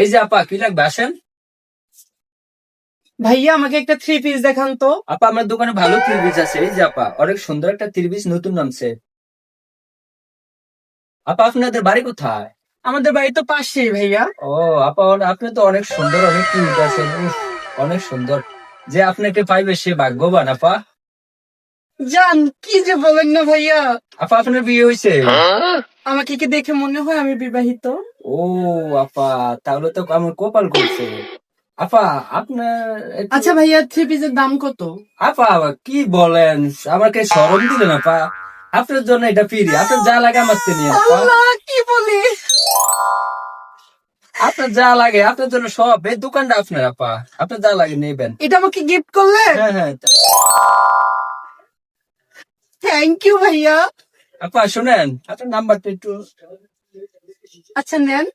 এই যে আপা কি লাগবে? আসেন। ভাইয়া আমাকে একটা থ্রি পিস দেখান তো। আপা আমার দোকানে ভালো ত্রিভিজ আছে। এই যে আপা অনেক সুন্দর একটা ত্রিভিজ নতুন নামছে। আপা আপনাদের বাড়ি কোথায়? আমাদের বাড়ি তো পাশেই ভাইয়া। ও আপা আপনি তো অনেক সুন্দর অনেক কিউট আছেন। উফ, অনেক সুন্দর। যে আপনাকে পাইবে সে ভাগ্যবান আপা। জান কি যে বলেন না ভাইয়া। আপা আপনার বিয়ে হয়েছে আমাকে কি দেখে মনে হয় আমি বিবাহিত? ও আপা তাহলে তো আমার কপাল করছে আপা আপনার আচ্ছা ভাইয়া থ্রি পিসের দাম কত? আপা কি বলেন? আমাকে সরম দিলেন আপা। আপনার জন্য এটা ফিরি আপনার যা লাগে আমার তো নিয়ে কি বলি? আপনার যা লাগে আপনার জন্য সব। এই দোকানটা আপনার আপা। আপনার যা লাগে নেবেন। এটা আমাকে গিফট করলে? হ্যাঁ হ্যাঁ। থ্যাংক ইউ ভাইয়া। আপা শুনেন আপনার নাম্বারটা একটু আচ্ছা নেন